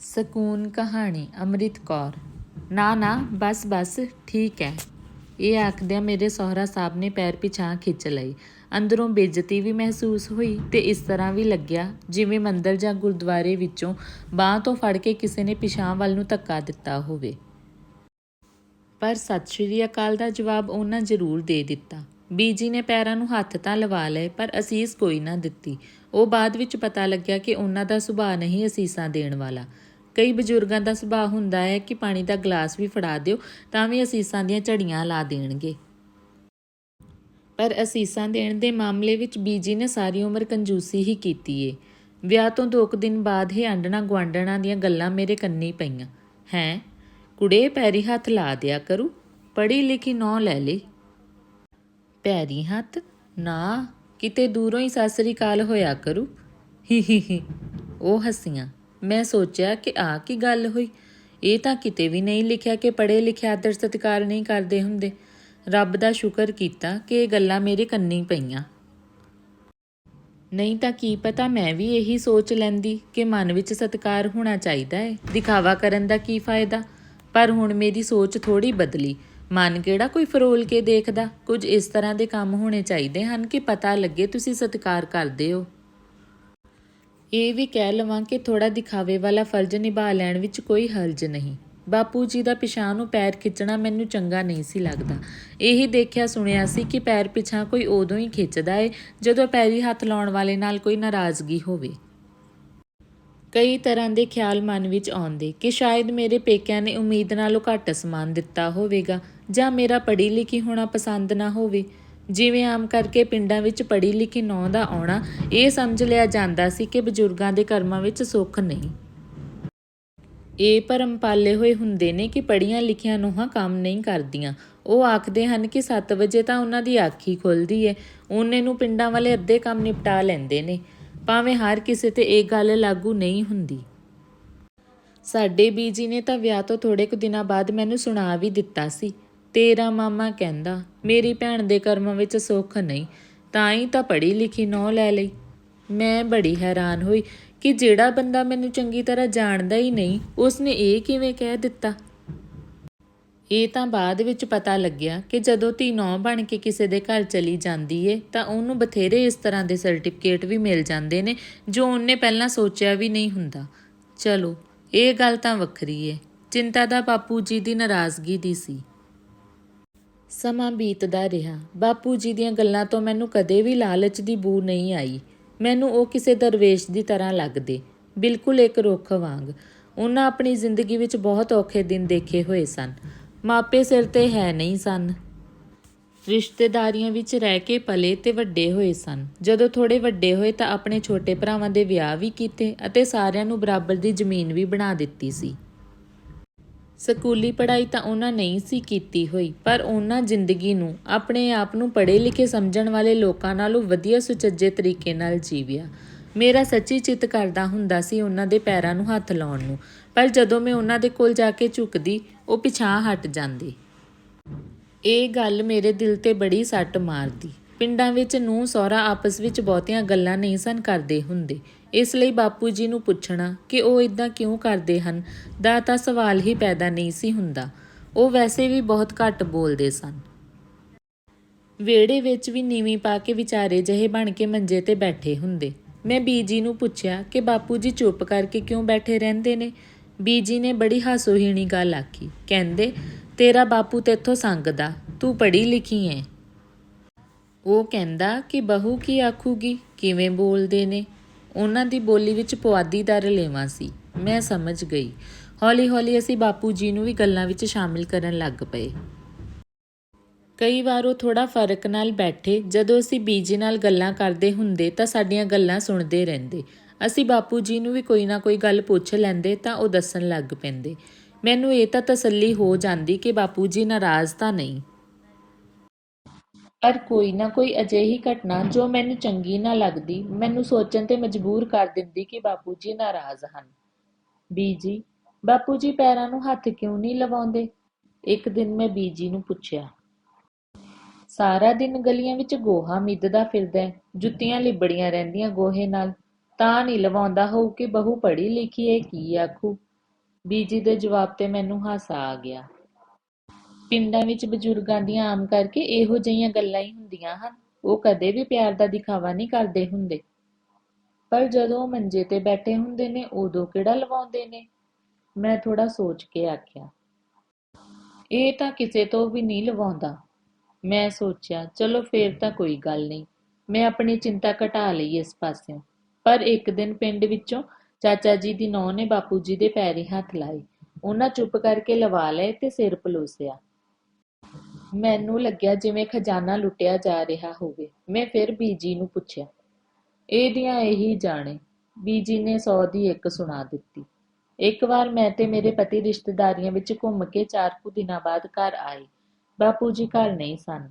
ਸਕੂਨ ਕਹਾਣੀ, ਅੰਮ੍ਰਿਤ ਕੌਰ। ਨਾ ਨਾ, ਬਸ ਬਸ, ਠੀਕ ਹੈ ਇਹ ਆਖਦਿਆਂ ਮੇਰੇ ਸਹੁਰਾ ਸਾਹਿਬ ਨੇ ਪੈਰ ਪਿਛਾਂ ਖਿੱਚ ਲਈ। ਅੰਦਰੋਂ ਬੇਇੱਜ਼ਤੀ ਵੀ ਮਹਿਸੂਸ ਹੋਈ ਤੇ ਇਸ ਤਰ੍ਹਾਂ ਵੀ ਲੱਗਿਆ, ਜਿਵੇਂ ਮੰਦਰ ਜਾਂ ਗੁਰਦੁਆਰੇ ਵਿੱਚੋਂ ਬਾਹ ਤੋਂ ਫੜ ਕੇ ਕਿਸੇ ਨੇ ਪਿਛਾਂ ਵੱਲ ਨੂੰ ਧੱਕਾ ਦਿੱਤਾ ਹੋਵੇ। ਪਰ ਸਤਿ ਸ਼੍ਰੀ ਅਕਾਲ ਦਾ ਜਵਾਬ ਉਹਨਾਂ ਜ਼ਰੂਰ ਦੇ ਦਿੱਤਾ। ਬੀਜੀ ਨੇ ਪੈਰਾਂ ਨੂੰ ਹੱਥ ਤਾਂ ਲਵਾ ਲਏ, ਪਰ ਅਸੀਸ ਕੋਈ ਨਾ ਦਿੱਤੀ। ਉਹ ਬਾਅਦ ਵਿੱਚ ਪਤਾ ਲੱਗਿਆ ਕਿ ਉਹਨਾਂ ਦਾ ਸੁਭਾਅ ਨਹੀਂ ਅਸੀਸਾਂ ਦੇਣ ਵਾਲਾ। ਕਈ ਬਜ਼ੁਰਗਾਂ ਦਾ ਸੁਭਾਅ ਹੁੰਦਾ ਹੈ ਕਿ ਪਾਣੀ ਦਾ ਗਲਾਸ ਵੀ ਫੜਾ ਦਿਓ, ਤਾਂ ਵੀ ਅਸੀਸਾਂ ਦੀਆਂ ਝੜੀਆਂ ਲਾ ਦੇਣਗੇ। ਪਰ ਅਸੀਸਾਂ ਦੇਣ ਦੇ ਮਾਮਲੇ ਵਿੱਚ ਬੀਜੀ ਨੇ ਸਾਰੀ ਉਮਰ ਕੰਜੂਸੀ ਹੀ ਕੀਤੀ ਏ। ਵਿਆਹ ਤੋਂ ਦੋ ਕੁ ਦਿਨ ਬਾਅਦ ਹੀ ਆਂਡਣਾ ਗੁਆਂਢਣਾ ਦੀਆਂ ਗੱਲਾਂ ਮੇਰੇ ਕੰਨੀ ਪਈਆਂ। ਹੈਂ? ਕੁੜੇ, ਪੈਰੀ ਹੱਥ ਲਾ ਦਿਆ ਕਰੂ। ਪੜ੍ਹੀ ਲਿਖੀ ਨੌ ਲੈ ਲਈ ਪੈਰੀ ਹੱਥ? ਨਾ, ਕਿਤੇ ਦੂਰੋਂ ਹੀ ਸਾਸਰੀ ਕਾਲ ਹੋਇਆ ਕਰੂ। ਹੀ ਹੀ ਹੀ। ਉਹ ਹੱਸੀਆਂ। ਮੈਂ ਸੋਚਿਆ ਕਿ ਆ ਕੀ ਗੱਲ ਹੋਈ? ਇਹ ਤਾਂ ਕਿਤੇ ਵੀ ਨਹੀਂ ਲਿਖਿਆ ਕਿ ਪੜ੍ਹੇ ਲਿਖੇ ਆਦਰ ਸਤਿਕਾਰ ਨਹੀਂ ਕਰਦੇ ਹੁੰਦੇ। ਰੱਬ ਦਾ ਸ਼ੁਕਰ ਕੀਤਾ ਕਿ ਇਹ ਗੱਲਾਂ ਮੇਰੇ ਕੰਨੀ ਪਈਆਂ। ਨਹੀਂ ਤਾਂ ਕੀ ਪਤਾ ਮੈਂ ਵੀ ਇਹੀ ਸੋਚ ਲੈਂਦੀ ਕਿ ਮਨ ਵਿੱਚ ਸਤਿਕਾਰ ਹੋਣਾ ਚਾਹੀਦਾ ਹੈ ਦਿਖਾਵਾ ਕਰਨ ਦਾ ਕੀ ਫਾਇਦਾ? ਪਰ ਹੁਣ ਮੇਰੀ ਸੋਚ ਥੋੜੀ ਬਦਲੀ। ਮਨ ਕਿਹੜਾ ਕੋਈ ਫਰੋਲ ਕੇ ਦੇਖਦਾ? ਕੁਝ ਇਸ ਤਰ੍ਹਾਂ ਦੇ ਕੰਮ ਹੋਣੇ ਚਾਹੀਦੇ ਹਨ ਕਿ ਪਤਾ ਲੱਗੇ ਤੁਸੀਂ ਸਤਿਕਾਰ ਕਰਦੇ ਹੋ। ਇਹ ਵੀ ਕਹਿ ਲਵਾਂ ਕਿ ਥੋੜਾ ਦਿਖਾਵੇ ਵਾਲਾ ਫਰਜ਼ ਨਿਭਾ ਲੈਣ ਵਿੱਚ ਕੋਈ ਹਰਜ ਨਹੀਂ। ਬਾਪੂ ਜੀ ਦਾ ਪਿਛਾਂ ਨੂੰ ਪੈਰ ਖਿੱਚਣਾ ਮੈਨੂੰ ਚੰਗਾ ਨਹੀਂ ਸੀ ਲੱਗਦਾ। ਇਹੀ ਦੇਖਿਆ ਸੁਣਿਆ ਸੀ ਕਿ ਪੈਰ ਪਿਛਾਂ ਕੋਈ ਉਦੋਂ ਹੀ ਖਿੱਚਦਾ ਏ, ਜਦੋਂ ਪੈਰੀ ਹੱਥ ਲਾਉਣ ਵਾਲੇ ਨਾਲ ਕੋਈ ਨਾਰਾਜ਼ਗੀ ਹੋਵੇ। ਕਈ ਤਰ੍ਹਾਂ ਦੇ ਖਿਆਲ ਮਨ ਵਿੱਚ ਆਉਂਦੇ ਕਿ ਸ਼ਾਇਦ ਮੇਰੇ ਪੇਕਿਆਂ ਨੇ ਉਮੀਦ ਨਾਲੋਂ ਘੱਟ ਸਮਾਨ ਦਿੱਤਾ ਹੋਵੇਗਾ ਜਾਂ ਮੇਰਾ ਪੜ੍ਹੀ ਲਿਖੀ ਹੋਣਾ ਪਸੰਦ ਨਾ ਹੋਵੇ। ਜਿਵੇਂ ਆਮ ਕਰਕੇ ਪਿੰਡਾਂ ਵਿੱਚ ਪੜ੍ਹੀ ਲਿਖੀ ਨੌਂ ਦਾ ਆਉਣਾ, ਇਹ ਸਮਝ ਲਿਆ ਜਾਂਦਾ ਸੀ ਕਿ ਬਜ਼ੁਰਗਾਂ ਦੇ ਕਰਮਾਂ ਵਿੱਚ ਸੁੱਖ ਨਹੀਂ। ਇਹ ਭਰਮ ਪਾਲੇ ਹੋਏ ਹੁੰਦੇ ਨੇ ਕਿ ਪੜੀਆਂ ਲਿਖੀਆਂ ਨੋਹਾਂ ਕੰਮ ਨਹੀਂ ਕਰਦੀਆਂ। ਉਹ ਆਖਦੇ ਹਨ ਕਿ 7 ਵਜੇ ਤਾਂ ਉਹਨਾਂ ਦੀ ਅੱਖ ਹੀ ਖੁੱਲਦੀ ਏ, ਉਹਨੇ ਨੂੰ ਪਿੰਡਾਂ ਵਾਲੇ ਅੱਧੇ ਕੰਮ ਨਿਪਟਾ ਲੈਂਦੇ ਨੇ। ਭਾਵੇਂ ਹਰ ਕਿਸੇ ਤੇ ਇਹ ਗੱਲ ਲਾਗੂ ਨਹੀਂ ਹੁੰਦੀ। ਸਾਡੇ ਬੀਜੀ ਨੇ ਤਾਂ ਵਿਆਹ ਤੋਂ ਥੋੜੇ ਕੁ ਦਿਨਾਂ ਬਾਅਦ ਮੈਨੂੰ ਸੁਣਾ ਵੀ ਦਿੱਤਾ ਸੀ। ਤੇਰਾ ਮਾਮਾ ਕਹਿੰਦਾ, ਮੇਰੀ ਭੈਣ ਦੇ ਕਰਮਾਂ ਵਿੱਚ ਸੁੱਖ ਨਹੀਂ, ਤਾਂ ਹੀ ਤਾਂ ਪੜ੍ਹੀ ਲਿਖੀ ਨੌ ਲੈ ਲਈ। ਮੈਂ ਬੜੀ ਹੈਰਾਨ ਹੋਈ ਕਿ ਜਿਹੜਾ ਬੰਦਾ ਮੈਨੂੰ ਚੰਗੀ ਤਰ੍ਹਾਂ ਜਾਣਦਾ ਹੀ ਨਹੀਂ, ਉਸਨੇ ਇਹ ਕਿਵੇਂ ਕਹਿ ਦਿੱਤਾ? ਇਹ ਤਾਂ ਬਾਅਦ ਵਿੱਚ ਪਤਾ ਲੱਗਿਆ ਕਿ ਜਦੋਂ ਧੀ ਨੌ ਬਣ ਕੇ ਕਿਸੇ ਦੇ ਘਰ ਚਲੀ ਜਾਂਦੀ ਏ, ਤਾਂ ਉਹਨੂੰ ਬਥੇਰੇ ਇਸ ਤਰ੍ਹਾਂ ਦੇ ਸਰਟੀਫਿਕੇਟ ਵੀ ਮਿਲ ਜਾਂਦੇ ਨੇ, ਜੋ ਉਹਨੇ ਪਹਿਲਾਂ ਸੋਚਿਆ ਵੀ ਨਹੀਂ ਹੁੰਦਾ। ਚਲੋ, ਇਹ ਗੱਲ ਤਾਂ ਵੱਖਰੀ ਏ। ਚਿੰਤਾ ਦਾ ਬਾਪੂ ਜੀ ਦੀ ਨਾਰਾਜ਼ਗੀ ਦੀ ਸੀ। ਸਮਾਂ ਬੀਤਦਾ ਰਿਹਾ। ਬਾਪੂ ਜੀ ਦੀਆਂ ਗੱਲਾਂ ਤੋਂ ਮੈਨੂੰ ਕਦੇ ਵੀ ਲਾਲਚ ਦੀ ਬੂ ਨਹੀਂ ਆਈ। ਮੈਨੂੰ ਉਹ ਕਿਸੇ ਦਰਵੇਸ਼ ਦੀ ਤਰ੍ਹਾਂ ਲੱਗਦੇ। ਬਿਲਕੁਲ ਇੱਕ ਰੁੱਖ ਵਾਂਗ। ਉਹਨਾਂ ਆਪਣੀ ਜ਼ਿੰਦਗੀ ਵਿੱਚ ਬਹੁਤ ਔਖੇ ਦਿਨ ਦੇਖੇ ਹੋਏ ਸਨ। ਮਾਪੇ ਸਿਰ ਤੇ ਹੈ ਨਹੀਂ ਸਨ। ਰਿਸ਼ਤੇਦਾਰੀਆਂ ਵਿੱਚ ਰਹਿ ਕੇ ਪਲੇ ਤੇ ਵੱਡੇ ਹੋਏ ਸਨ। ਜਦੋਂ ਥੋੜੇ ਵੱਡੇ ਹੋਏ ਤਾਂ ਆਪਣੇ ਛੋਟੇ ਭਰਾਵਾਂ ਦੇ ਵਿਆਹ ਵੀ ਕੀਤੇ ਅਤੇ ਸਾਰਿਆਂ ਨੂੰ ਬਰਾਬਰ ਦੀ ਜ਼ਮੀਨ ਵੀ ਬਣਾ ਦਿੱਤੀ ਸੀ। ਸਕੂਲੀ ਪੜ੍ਹਾਈ ਤਾਂ ਉਹਨਾਂ ਨਹੀਂ ਸੀ ਕੀਤੀ ਹੋਈ, ਪਰ ਉਹਨਾਂ ਜ਼ਿੰਦਗੀ ਨੂੰ, ਆਪਣੇ ਆਪ ਨੂੰ ਪੜ੍ਹੇ ਲਿਖੇ ਸਮਝਣ ਵਾਲੇ ਲੋਕਾਂ ਨਾਲੋਂ ਵਧੀਆ ਸੁਚੱਜੇ ਤਰੀਕੇ ਨਾਲ ਜੀਵਿਆ। ਮੇਰਾ ਸੱਚੀ ਚਿੱਤ ਕਰਦਾ ਹੁੰਦਾ ਸੀ ਉਹਨਾਂ ਦੇ ਪੈਰਾਂ ਨੂੰ ਹੱਥ ਲਾਉਣ ਨੂੰ, ਪਰ ਜਦੋਂ ਮੈਂ ਉਹਨਾਂ ਦੇ ਕੋਲ ਜਾ ਕੇ ਝੁਕਦੀ, ਉਹ ਪਿਛਾਂ ਹਟ ਜਾਂਦੇ। ਇਹ ਗੱਲ ਮੇਰੇ ਦਿਲ ਤੇ ਬੜੀ ਸੱਟ ਮਾਰਦੀ। ਪਿੰਡਾਂ ਵਿੱਚ ਨੂੰ ਸਹੁਰਾ ਆਪਸ ਵਿੱਚ ਬਹੁਤੀਆਂ ਗੱਲਾਂ ਨਹੀਂ ਸਨ ਕਰਦੇ ਹੁੰਦੇ। ਇਸ ਲਈ ਬਾਪੂ ਜੀ ਨੂੰ ਪੁੱਛਣਾ ਕਿ ਉਹ ਇਦਾਂ ਕਿਉਂ ਕਰਦੇ ਹਨ? ਦਾ ਤਾਂ ਸਵਾਲ ਹੀ ਪੈਦਾ ਨਹੀਂ ਸੀ ਹੁੰਦਾ। ਉਹ ਵੈਸੇ ਵੀ ਬਹੁਤ ਘੱਟ ਬੋਲਦੇ ਸਨ। ਵਿਹੜੇ ਵਿੱਚ ਵੀ ਨੀਵੀਂ ਪਾ ਕੇ ਵਿਚਾਰੇ ਜਿਹੇ ਬਣ ਕੇ ਮੰਜੇ ਤੇ ਬੈਠੇ ਹੁੰਦੇ। ਮੈਂ ਬੀਜੀ ਨੂੰ ਪੁੱਛਿਆ ਕਿ ਬਾਪੂ ਜੀ ਚੁੱਪ ਕਰਕੇ ਕਿਉਂ ਬੈਠੇ ਰਹਿੰਦੇ ਨੇ? ਬੀਜੀ ਨੇ ਬੜੀ ਹਾਸੋਹੀਣੀ ਗੱਲ ਆਖੀ। ਕਹਿੰਦੇ, ਤੇਰਾ ਬਾਪੂ ਤੇਥੋਂ ਸੰਗਦਾ, ਤੂੰ ਪੜ੍ਹੀ ਲਿਖੀ ਐ। ਉਹ ਕਹਿੰਦਾ ਕਿ ਬਹੂ ਕੀ ਆਖੂਗੀ? ਕਿਵੇਂ ਬੋਲਦੇ ਨੇ? ਉਹਨਾਂ ਦੀ ਬੋਲੀ ਵਿੱਚ ਪੁਆਧੀ ਦਾ ਰਲੇਵਾਂ ਸੀ। ਮੈਂ ਸਮਝ ਗਈ। ਹੌਲੀ-ਹੌਲੀ ਅਸੀਂ ਬਾਪੂ ਜੀ ਨੂੰ ਵੀ ਗੱਲਾਂ ਵਿੱਚ ਸ਼ਾਮਿਲ ਕਰਨ ਲੱਗ ਪਏ। ਕਈ ਵਾਰ ਉਹ ਥੋੜਾ ਫ਼ਰਕ ਨਾਲ ਬੈਠੇ। ਜਦੋਂ ਅਸੀਂ ਬੀਜੀ ਨਾਲ ਗੱਲਾਂ ਕਰਦੇ ਹੁੰਦੇ ਤਾਂ ਸਾਡੀਆਂ ਗੱਲਾਂ ਸੁਣਦੇ ਰਹਿੰਦੇ। ਅਸੀਂ ਬਾਪੂ ਜੀ ਨੂੰ ਵੀ ਕੋਈ ਨਾ ਕੋਈ ਗੱਲ ਪੁੱਛ ਲੈਂਦੇ ਤਾਂ ਉਹ ਦੱਸਣ ਲੱਗ ਪੈਂਦੇ। ਮੈਨੂੰ ਇਹ ਤਾਂ ਤਸੱਲੀ ਹੋ ਜਾਂਦੀ ਕਿ ਬਾਪੂ ਜੀ ਨਾਰਾਜ਼ ਤਾਂ ਨਹੀਂ। ਪਰ ਕੋਈ ਨਾ ਕੋਈ ਅਜਿਹੀ ਘਟਨਾ ਜੋ ਮੈਨੂੰ ਚੰਗੀ ਨਾ ਲੱਗਦੀ ਮੈਨੂੰ ਸੋਚਣ ਤੇ ਮਜਬੂਰ ਕਰ ਦਿੰਦੀ ਕਿ ਬਾਪੂ ਜੀ ਨਾਰਾਜ਼ ਹਨ। ਬੀਜੀ ਬਾਪੂ ਜੀ ਪੈਰਾਂ ਨੂੰ ਹੱਥ ਕਿਉਂ ਨਹੀਂ ਲਵਾਉਂਦੇ? ਇੱਕ ਦਿਨ ਮੈਂ ਬੀਜੀ ਨੂੰ ਪੁੱਛਿਆ। ਸਾਰਾ ਦਿਨ ਗਲੀਆਂ ਵਿੱਚ ਗੋਹਾ ਮਿੱਧਦਾ ਫਿਰਦਾ ਹੈ, ਜੁੱਤੀਆਂ ਲਿਬੜੀਆਂ ਰਹਿੰਦੀਆਂ ਗੋਹੇ ਨਾਲ। ਤਾਂ ਨਹੀਂ ਲਵਾਉਂਦਾ ਹੋਊ ਕਿ ਬਹੂ ਪੜ੍ਹੀ ਲਿਖੀ ਹੈ ਕੀ ਆਖੂ? ਬੀਜੀ ਦੇ ਜਵਾਬ ਤੇ ਮੈਨੂੰ ਹਾਸਾ ਆ ਗਿਆ। ਪਿੰਡਾਂ ਵਿੱਚ ਬਜ਼ੁਰਗਾਂ ਦੀਆਂ ਆਮ ਕਰਕੇ ਇਹੋ ਜਿਹੀਆਂ ਗੱਲਾਂ ਹੀ ਹੁੰਦੀਆਂ ਹਨ। ਉਹ ਕਦੇ ਵੀ ਪਿਆਰ ਦਾ ਦਿਖਾਵਾ ਨਹੀਂ ਕਰਦੇ ਹੁੰਦੇ। ਪਰ ਜਦੋਂ ਮੰਜੇ ਤੇ ਬੈਠੇ ਹੁੰਦੇ ਨੇ, ਉਦੋਂ ਕਿਹੜਾ ਲਵਾਉਂਦੇ ਨੇ? ਮੈਂ ਥੋੜਾ ਸੋਚ ਕੇ ਆਖਿਆ। ਇਹ ਤਾਂ ਕਿਸੇ ਤੋਂ ਵੀ ਨਹੀਂ ਲਵਾਉਂਦਾ। ਮੈਂ ਸੋਚਿਆ, ਚਲੋ ਫੇਰ ਤਾਂ ਕੋਈ ਗੱਲ ਨਹੀਂ। ਮੈਂ ਆਪਣੀ ਚਿੰਤਾ ਘਟਾ ਲਈ ਇਸ ਪਾਸਿਓਂ। ਪਰ ਇੱਕ ਦਿਨ ਪਿੰਡ ਵਿੱਚੋਂ ਚਾਚਾ ਜੀ ਦੀ ਨੌਂ ਨੇ ਬਾਪੂ ਜੀ ਦੇ ਪੈਰੀ ਹੱਥ ਲਾਏ। ਉਹਨਾਂ ਚੁੱਪ ਕਰਕੇ ਲਵਾ ਲਏ ਤੇ ਸਿਰ ਪਲੋਸਿਆ। ਮੈਨੂੰ ਲੱਗਿਆ ਜਿਵੇਂ ਖਜ਼ਾਨਾ ਲੁੱਟਿਆ ਜਾ ਰਿਹਾ ਹੋਵੇ। ਮੈਂ ਫਿਰ ਬੀਜੀ ਨੂੰ ਪੁੱਛਿਆ। ਇਹਦੀਆਂ ਇਹੀ ਜਾਣੇ। ਬੀਜੀ ਨੇ ਸੌ ਦੀ ਇੱਕ ਸੁਣਾ ਦਿੱਤੀ। ਇੱਕ ਵਾਰ ਮੈਂ ਤੇ ਮੇਰੇ ਪਤੀ ਰਿਸ਼ਤੇਦਾਰੀਆਂ ਵਿੱਚ ਘੁੰਮ ਕੇ ਚਾਰ ਕੁ ਦਿਨਾਂ ਬਾਅਦ ਘਰ ਆਏ। ਬਾਪੂ ਜੀ ਘਰ ਨਹੀਂ ਸਨ।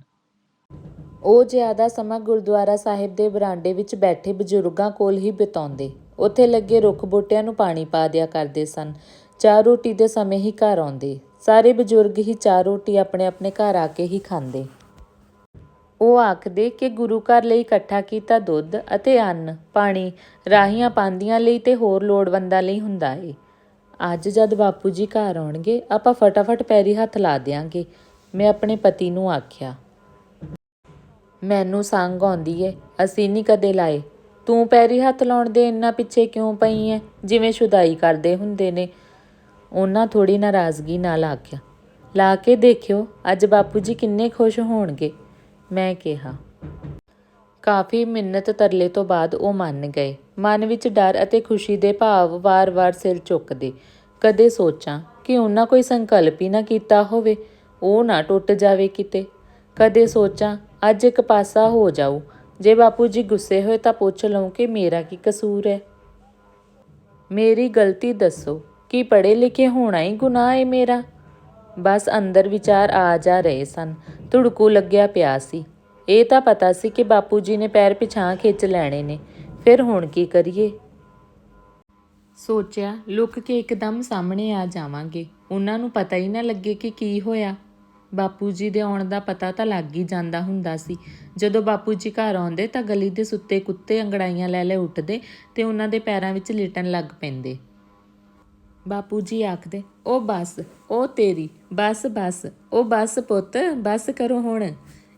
ਉਹ ਜ਼ਿਆਦਾ ਸਮਾਂ ਗੁਰਦੁਆਰਾ ਸਾਹਿਬ ਦੇ ਬਰਾਂਡੇ ਵਿੱਚ ਬੈਠੇ ਬਜ਼ੁਰਗਾਂ ਕੋਲ ਹੀ ਬਿਤਾਉਂਦੇ। ਉੱਥੇ ਲੱਗੇ ਰੁੱਖ ਬੂਟਿਆਂ ਨੂੰ ਪਾਣੀ ਪਾ ਦਿਆ ਕਰਦੇ ਸਨ। ਚਾਹ ਰੋਟੀ ਦੇ ਸਮੇਂ ਹੀ ਘਰ ਆਉਂਦੇ। ਸਾਰੇ ਬਜ਼ੁਰਗ ਹੀ ਚਾਰ ਰੋਟੀ ਆਪਣੇ ਆਪਣੇ ਘਰ ਆ ਕੇ ਹੀ ਖਾਂਦੇ। ਉਹ ਆਖਦੇ ਕਿ ਗੁਰੂ ਘਰ ਲਈ ਇਕੱਠਾ ਕੀਤਾ ਦੁੱਧ ਅਤੇ ਅੰਨ, ਪਾਣੀ, ਰਾਹੀਆਂ ਪਾਂਦੀਆਂ ਲਈ ਤੇ ਹੋਰ ਲੋੜਵੰਦਾਂ ਲਈ ਹੁੰਦਾ ਏ। ਅੱਜ ਜਦ ਬਾਪੂ ਜੀ ਘਰ ਆਉਣਗੇ, ਆਪਾਂ ਫਟਾਫਟ ਪੈਰੀ ਹੱਥ ਲਾ ਦਿਆਂਗੇ, ਮੈਂ ਆਪਣੇ ਪਤੀ ਨੂੰ ਆਖਿਆ। ਮੈਨੂੰ ਸੰਗ ਆਉਂਦੀ ਏ, ਅਸੀਂ ਨਹੀਂ ਕਦੇ ਲਾਏ। ਤੂੰ ਪੈਰੀ ਹੱਥ ਲਾਉਣ ਦੇ ਇੰਨਾ ਪਿੱਛੇ ਕਿਉਂ ਪਈ ਐ ਜਿਵੇਂ ਸ਼ੁਦਾਈ ਕਰਦੇ ਹੁੰਦੇ ਨੇ। ਉਹਨਾਂ ਥੋੜੀ ਨਾਰਾਜ਼ਗੀ ਨਾਲ ਆਖਿਆ, ਲਾ ਕੇ ਦੇਖਿਓ, ਅੱਜ ਬਾਪੂ ਜੀ ਕਿੰਨੇ ਖੁਸ਼ ਹੋਣਗੇ। ਮੈਂ ਕਿਹਾ, ਕਾਫੀ ਮਿੰਨਤ ਤਰਲੇ ਤੋਂ ਬਾਅਦ ਉਹ ਮੰਨ ਗਏ। ਮਨ ਵਿੱਚ ਡਰ ਅਤੇ ਖੁਸ਼ੀ ਦੇ ਭਾਵ ਵਾਰ-ਵਾਰ ਸਿਰ ਚੁੱਕਦੇ। ਕਦੇ ਸੋਚਾਂ ਕਿ ਉਹਨਾਂ ਕੋਈ ਸੰਕਲਪ ਹੀ ਨਾ ਕੀਤਾ ਹੋਵੇ, ਉਹ ਨਾ ਟੁੱਟ ਜਾਵੇ ਕਿਤੇ। ਕਦੇ ਸੋਚਾਂ, ਅੱਜ ਇੱਕ ਪਾਸਾ ਹੋ ਜਾਊ। ਜੇ ਬਾਪੂ ਜੀ ਗੁੱਸੇ ਹੋਏ ਤਾਂ ਪੁੱਛ ਲਵਾਂ ਕਿ ਮੇਰਾ ਕੀ ਕਸੂਰ ਹੈ? ਮੇਰੀ ਗਲਤੀ ਦੱਸੋ। ਕੀ ਪੜ੍ਹੇ ਲਿਖੇ ਹੋਣਾ ਹੀ ਗੁਨਾਹ ਏ ਮੇਰਾ? ਬਸ ਅੰਦਰ ਵਿਚਾਰ ਆ ਜਾ ਰਹੇ ਸਨ। ਧੁੜਕੂ ਲੱਗਿਆ ਪਿਆ ਸੀ। ਇਹ ਤਾਂ ਪਤਾ ਸੀ ਕਿ ਬਾਪੂ ਜੀ ਨੇ ਪੈਰ ਪਿਛਾਂ ਖਿੱਚ ਲੈਣੇ ਨੇ। ਫਿਰ ਹੁਣ ਕੀ ਕਰੀਏ? ਸੋਚਿਆ, ਲੁੱਕ ਕੇ ਇੱਕਦਮ ਸਾਹਮਣੇ ਆ ਜਾਵਾਂਗੇ। ਉਹਨਾਂ ਨੂੰ ਪਤਾ ਹੀ ਨਾ ਲੱਗੇ ਕਿ ਕੀ ਹੋਇਆ। ਬਾਪੂ ਜੀ ਦੇ ਆਉਣ ਦਾ ਪਤਾ ਤਾਂ ਲੱਗ ਹੀ ਜਾਂਦਾ ਹੁੰਦਾ ਸੀ। ਜਦੋਂ ਬਾਪੂ ਜੀ ਘਰ ਆਉਂਦੇ ਤਾਂ ਗਲੀ ਦੇ ਸੁੱਤੇ ਕੁੱਤੇ ਅੰਗੜਾਈਆਂ ਲੈ ਲੈ ਉੱਠਦੇ ਤੇ ਉਹਨਾਂ ਦੇ ਪੈਰਾਂ ਵਿੱਚ ਲਿਟਣ ਲੱਗ ਪੈਂਦੇ। ਬਾਪੂ ਜੀ ਆਖਦੇ ਉਹ ਬਸ ਉਹ ਤੇਰੀ, ਬਸ ਬਸ ਉਹ ਬਸ ਪੁੱਤ, ਬਸ ਕਰੋ ਹੁਣ।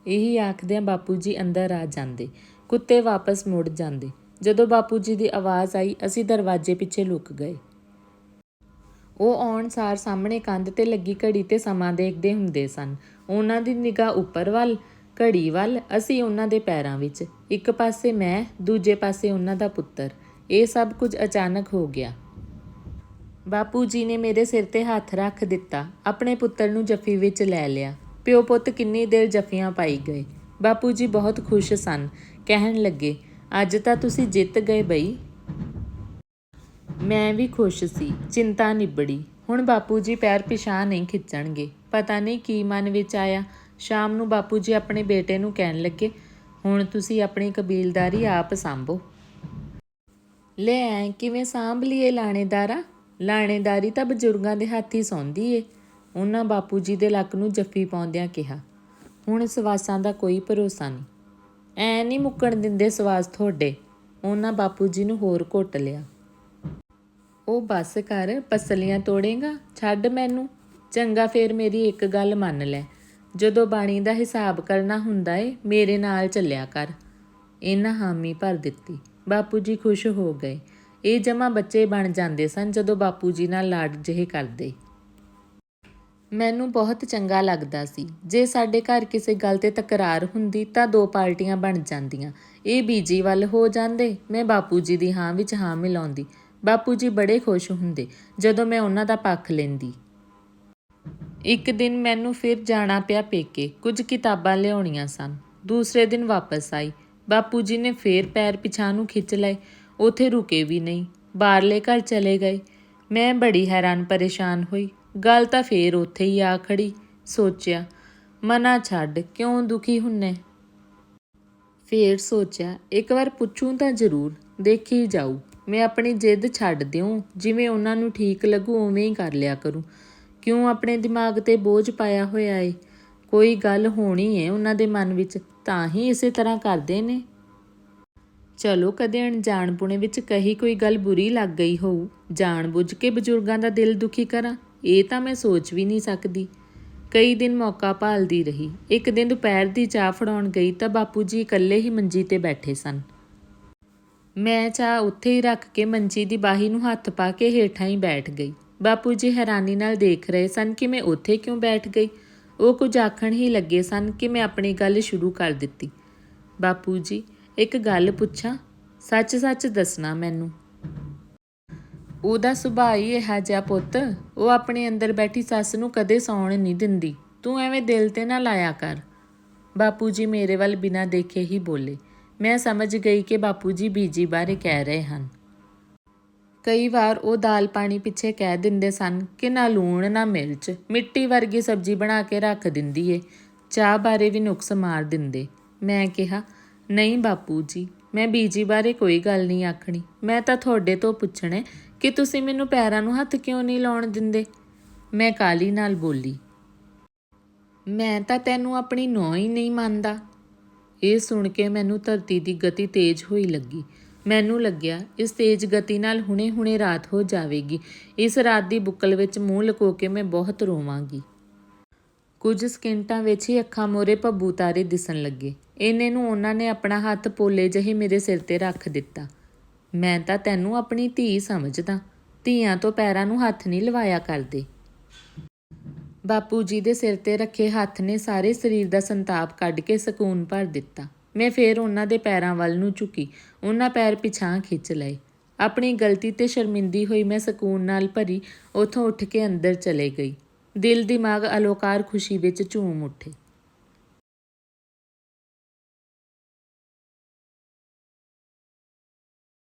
ਇਹੀ ਆਖਦਿਆਂ ਬਾਪੂ ਜੀ ਅੰਦਰ ਆ ਜਾਂਦੇ, ਕੁੱਤੇ ਵਾਪਸ ਮੁੜ ਜਾਂਦੇ। ਜਦੋਂ ਬਾਪੂ ਜੀ ਦੀ ਆਵਾਜ਼ ਆਈ, ਅਸੀਂ ਦਰਵਾਜ਼ੇ ਪਿੱਛੇ ਲੁਕ ਗਏ। ਉਹ ਆਉਣ ਸਾਰ ਸਾਹਮਣੇ ਕੰਧ ਤੇ ਲੱਗੀ ਘੜੀ ਤੇ ਸਮਾਂ ਦੇਖਦੇ ਹੁੰਦੇ ਸਨ। ਉਹਨਾਂ ਦੀ ਨਿਗਾਹ ਉੱਪਰ ਵੱਲ, ਘੜੀ ਵੱਲ, ਅਸੀਂ ਉਹਨਾਂ ਦੇ ਪੈਰਾਂ ਵਿੱਚ। ਇੱਕ ਪਾਸੇ ਮੈਂ, ਦੂਜੇ ਪਾਸੇ ਉਹਨਾਂ ਦਾ ਪੁੱਤਰ। ਇਹ ਸਭ ਕੁਝ ਅਚਾਨਕ ਹੋ ਗਿਆ। ਬਾਪੂ ਜੀ ਨੇ ਮੇਰੇ ਸਿਰ ਤੇ ਹੱਥ ਰੱਖ ਦਿੱਤਾ। ਆਪਣੇ ਪੁੱਤਰ ਨੂੰ ਜੱਫੀ ਵਿੱਚ ਲੈ ਲਿਆ। ਪਿਓ ਪੁੱਤ ਕਿੰਨੀ ਦੇਰ ਜੱਫੀਆਂ ਪਾਈ ਗਏ। ਬਾਪੂ ਜੀ ਬਹੁਤ ਖੁਸ਼ ਸਨ। ਕਹਿਣ ਲੱਗੇ, ਅੱਜ ਤਾਂ ਤੁਸੀਂ ਜਿੱਤ ਗਏ ਬਈ। ਮੈਂ ਵੀ ਖੁਸ਼ ਸੀ। ਚਿੰਤਾ ਨਿਬੜੀ। ਹੁਣ ਬਾਪੂ ਜੀ ਪੈਰ ਪਿਛਾ ਨਹੀਂ ਖਿੱਚਣਗੇ। ਪਤਾ ਨਹੀਂ ਕੀ ਮਨ ਵਿੱਚ ਆਇਆ। ਸ਼ਾਮ ਨੂੰ ਬਾਪੂ ਜੀ ਆਪਣੇ ਬੇਟੇ ਨੂੰ ਕਹਿਣ ਲੱਗੇ, ਹੁਣ ਤੁਸੀਂ ਆਪਣੀ ਕਬੀਲਦਾਰੀ ਆਪ ਸੰਭੋ। ਲੈ ਕਿਵੇਂ ਸਾਂਭ ਲਈਏ ਲਾਣੇਦਾਰਾ? ਲਾਣੇਦਾਰੀ ਤਾਂ ਬਜ਼ੁਰਗਾਂ ਦੇ ਹੱਥ ਹੀ ਸੌਂਦੀ ਏ। ਉਹਨਾਂ ਬਾਪੂ ਜੀ ਦੇ ਲੱਕ ਨੂੰ ਜੱਫੀ ਪਾਉਂਦਿਆਂ ਕਿਹਾ, ਹੁਣ ਸਵਾਸਾਂ ਦਾ ਕੋਈ ਭਰੋਸਾ ਨਹੀਂ। ਐ ਨਹੀਂ ਮੁੱਕਣ ਦਿੰਦੇ ਸਵਾਸ ਤੁਹਾਡੇ। ਉਹਨਾਂ ਬਾਪੂ ਜੀ ਨੂੰ ਹੋਰ ਘੁੱਟ ਲਿਆ। ਉਹ ਬਸ ਕਰ, ਪਸਲੀਆਂ ਤੋੜੇਗਾ, ਛੱਡ ਮੈਨੂੰ। ਚੰਗਾ ਫੇਰ ਮੇਰੀ ਇੱਕ ਗੱਲ ਮੰਨ ਲੈ। ਜਦੋਂ ਬਾਣੀ ਦਾ ਹਿਸਾਬ ਕਰਨਾ ਹੁੰਦਾ ਏ, ਮੇਰੇ ਨਾਲ ਚੱਲਿਆ ਕਰ। ਇਹਨਾਂ ਹਾਮੀ ਭਰ ਦਿੱਤੀ। ਬਾਪੂ ਜੀ ਖੁਸ਼ ਹੋ ਗਏ। ਇਹ ਜਮਾ ਬੱਚੇ ਬਣ ਜਾਂਦੇ ਸਨ ਜਦੋਂ ਬਾਪੂ ਜੀ ਨਾਲ ਲਾਡ ਜਿਹੇ ਕਰਦੇ। ਮੈਨੂੰ ਬਹੁਤ ਚੰਗਾ ਲੱਗਦਾ ਸੀ। ਜੇ ਸਾਡੇ ਘਰ ਕਿਸੇ ਗੱਲ ਤੇ ਤਕਰਾਰ ਹੁੰਦੀ ਤਾਂ ਦੋ ਪਾਰਟੀਆਂ ਬਣ ਜਾਂਦੀਆਂ। ਇਹ ਬੀਜੀ ਵੱਲ ਹੋ ਜਾਂਦੇ, ਮੈਂ ਬਾਪੂ ਜੀ ਦੀ ਹਾਂ ਵਿੱਚ ਹਾਂ ਮਿਲਾਉਂਦੀ। ਬਾਪੂ ਜੀ ਬੜੇ ਖੁਸ਼ ਹੁੰਦੇ ਜਦੋਂ ਮੈਂ ਉਹਨਾਂ ਦਾ ਪੱਖ ਲੈਂਦੀ। ਇੱਕ ਦਿਨ ਮੈਨੂੰ ਫਿਰ ਜਾਣਾ ਪਿਆ ਪੇਕੇ। ਕੁਝ ਕਿਤਾਬਾਂ ਲਿਆਉਣੀਆਂ ਸਨ। ਦੂਸਰੇ ਦਿਨ ਵਾਪਸ ਆਈ। ਬਾਪੂ ਜੀ ਨੇ ਫੇਰ ਪੈਰ ਪਿਛਾਂ ਨੂੰ ਖਿੱਚ ਲਏ। ਉਥੇ ਰੁਕੇ ਵੀ ਨਹੀਂ। ਬਾਹਰਲੇ ਘਰ ਚਲੇ ਗਏ। ਮੈਂ ਬੜੀ ਹੈਰਾਨ ਪਰੇਸ਼ਾਨ ਹੋਈ। ਗੱਲ ਤਾਂ ਫੇਰ ਉੱਥੇ ਹੀ ਆ ਖੜੀ। ਸੋਚਿਆ, ਮਨਾ ਛੱਡ, ਕਿਉਂ ਦੁਖੀ ਹੁੰਨੇ? ਫੇਰ ਸੋਚਿਆ, ਇੱਕ ਵਾਰ ਪੁੱਛੂੰ ਤਾਂ ਜ਼ਰੂਰ, ਦੇਖੀ ਜਾਊ। ਮੈਂ ਆਪਣੀ ਜਿੱਦ ਛੱਡ ਦਿਉ, ਜਿਵੇਂ ਉਹਨਾਂ ਨੂੰ ਠੀਕ ਲੱਗੂ, ਉਵੇਂ ਹੀ ਕਰ ਲਿਆ ਕਰੂੰ। ਕਿਉਂ ਆਪਣੇ ਦਿਮਾਗ ਤੇ ਬੋਝ ਪਾਇਆ ਹੋਇਆ ਏ? ਕੋਈ ਗੱਲ ਹੋਣੀ ਏ ਉਹਨਾਂ ਦੇ ਮਨ ਵਿੱਚ, ਤਾਂ ਹੀ ਇਸੇ ਤਰ੍ਹਾਂ ਕਰਦੇ ਨੇ। ਚਲੋ ਕਦੇ ਅਣਜਾਣਪੁਣੇ ਵਿੱਚ ਕਹੀ ਕੋਈ ਗੱਲ ਬੁਰੀ ਲੱਗ ਗਈ ਹੋਊ। ਜਾਣਬੁੱਝ ਕੇ ਬਜ਼ੁਰਗਾਂ ਦਾ ਦਿਲ ਦੁਖੀ ਕਰਾਂ। ਇਹ ਤਾਂ ਮੈਂ ਸੋਚ ਵੀ ਨਹੀਂ ਸਕਦੀ। ਕਈ ਦਿਨ ਮੌਕਾ ਭਾਲਦੀ ਰਹੀ। ਇੱਕ ਦਿਨ ਦੁਪਹਿਰ ਦੀ ਚਾਹ ਫੜਾਉਣ ਗਈ ਤਾਂ ਬਾਪੂ ਜੀ ਇਕੱਲੇ ਹੀ ਮੰਜੀ ਤੇ ਬੈਠੇ ਸਨ। ਮੈਂ ਚਾਹ ਉੱਥੇ ਹੀ ਰੱਖ ਕੇ ਮੰਜੀ ਦੀ ਬਾਹੀ ਨੂੰ ਹੱਥ ਪਾ ਕੇ ਹੇਠਾਂ ਹੀ ਬੈਠ ਗਈ। ਬਾਪੂ ਜੀ ਹੈਰਾਨੀ ਨਾਲ ਦੇਖ ਰਹੇ ਸਨ ਕਿ ਮੈਂ ਉੱਥੇ ਕਿਉਂ ਬੈਠ ਗਈ। ਉਹ ਕੁਝ ਆਖਣ ਹੀ ਲੱਗੇ ਸਨ ਕਿ ਮੈਂ ਆਪਣੀ ਗੱਲ ਸ਼ੁਰੂ ਕਰ ਦਿੱਤੀ। ਬਾਪੂ ਜੀ ਇੱਕ ਗੱਲ ਪੁੱਛਾਂ, ਸੱਚ-ਸੱਚ ਦੱਸਣਾ ਮੈਨੂੰ। ਉਹਦਾ ਸੁਭਾਅ ਹੀ ਇਹੋ ਜਿਹਾ ਪੁੱਤ, ਉਹ ਆਪਣੇ ਅੰਦਰ ਬੈਠੀ ਸੱਸ ਨੂੰ ਕਦੇ ਸੌਣ ਨਹੀਂ ਦਿੰਦੀ। ਤੂੰ ਐਵੇਂ ਦਿਲ ਤੇ ਨਾ ਲਾਇਆ ਕਰ। ਬਾਪੂ ਜੀ ਮੇਰੇ ਵੱਲ ਬਿਨਾਂ ਦੇਖੇ ਹੀ ਬੋਲੇ। ਮੈਂ ਸਮਝ ਗਈ ਕਿ ਬਾਪੂ ਜੀ ਬੀਜੀ ਬਾਰੇ ਕਹਿ ਰਹੇ ਹਨ। ਕਈ ਵਾਰ ਉਹ ਦਾਲ ਪਾਣੀ ਪਿੱਛੇ ਕਹਿ ਦਿੰਦੇ ਸਨ ਕਿ ਨਾ ਲੂਣ, ਨਾ ਮਿਰਚ, ਮਿੱਟੀ ਵਰਗੀ ਸਬਜ਼ੀ ਬਣਾ ਕੇ ਰੱਖ ਦਿੰਦੀ ਏ। ਚਾਹ ਬਾਰੇ ਵੀ ਨੁਕਸ ਮਾਰ ਦਿੰਦੇ। ਮੈਂ ਕਿਹਾ ਨਹੀਂ ਬਾਪੂ ਜੀ, ਮੈਂ ਬੀਜੀ ਬਾਰੇ ਕੋਈ ਗੱਲ ਨਹੀਂ ਆਖਣੀ। ਮੈਂ ਤਾਂ ਤੁਹਾਡੇ ਤੋਂ ਪੁੱਛਣਾ ਕਿ ਤੁਸੀਂ ਮੈਨੂੰ ਪੈਰਾਂ ਨੂੰ ਹੱਥ ਕਿਉਂ ਨਹੀਂ ਲਾਉਣ ਦਿੰਦੇ? ਮੈਂ ਕਾਲੀ ਨਾਲ ਬੋਲੀ, ਮੈਂ ਤਾਂ ਤੈਨੂੰ ਆਪਣੀ ਨੌਂ ਹੀ ਨਹੀਂ ਮੰਨਦਾ। ਇਹ ਸੁਣ ਕੇ ਮੈਨੂੰ ਧਰਤੀ ਦੀ ਗਤੀ ਤੇਜ਼ ਹੋਈ ਲੱਗੀ। ਮੈਨੂੰ ਲੱਗਿਆ ਇਸ ਤੇਜ਼ ਗਤੀ ਨਾਲ ਹੁਣੇ-ਹੁਣੇ ਰਾਤ ਹੋ ਜਾਵੇਗੀ। ਇਸ ਰਾਤ ਦੀ ਬੁੱਕਲ ਵਿੱਚ ਮੂੰਹ ਲਕੋ ਕੇ ਮੈਂ ਬਹੁਤ ਰੋਵਾਂਗੀ। ਕੁਝ ਸਕਿੰਟਾਂ ਵਿੱਚ ਹੀ ਅੱਖਾਂ ਮੋਰੇ ਭੱਬੂ ਤਾਰੇ ਦਿਸਣ ਲੱਗੇ। ਇਹਨੇ ਨੂੰ ਉਹਨਾਂ ਨੇ ਆਪਣਾ ਹੱਥ ਪੋਲੇ ਜਿਹੇ ਮੇਰੇ ਸਿਰ ਤੇ ਰੱਖ ਦਿੱਤਾ। ਮੈਂ ਤਾਂ ਤੈਨੂੰ ਆਪਣੀ ਧੀ ਸਮਝਦਾ। ਧੀਆਂ ਤੋਂ ਪੈਰਾਂ ਨੂੰ ਹੱਥ ਨਹੀਂ ਲਵਾਇਆ ਕਰਦੇ। ਬਾਪੂ ਜੀ ਦੇ ਸਿਰ ਤੇ ਰੱਖੇ ਹੱਥ ਨੇ ਸਾਰੇ ਸਰੀਰ ਦਾ ਸੰਤਾਪ ਕੱਢ ਕੇ ਸਕੂਨ ਭਰ ਦਿੱਤਾ। ਮੈਂ ਫੇਰ ਉਹਨਾਂ ਦੇ ਪੈਰਾਂ ਵੱਲ ਨੂੰ ਝੁਕੀ। ਉਹਨਾਂ ਪੈਰ ਪਿਛਾਂ ਖਿੱਚ ਲਏ। ਆਪਣੀ ਗਲਤੀ ਤੇ ਸ਼ਰਮਿੰਦੀ ਹੋਈ ਮੈਂ ਸਕੂਨ ਨਾਲ ਭਰੀ, ਉਥੋਂ ਉੱਠ ਕੇ ਅੰਦਰ ਚਲੇ ਗਈ। ਦਿਲ ਦਿਮਾਗ ਅਲੋਕਾਰ ਖੁਸ਼ੀ ਵਿੱਚ ਝੂਮ ਉੱਠੇ।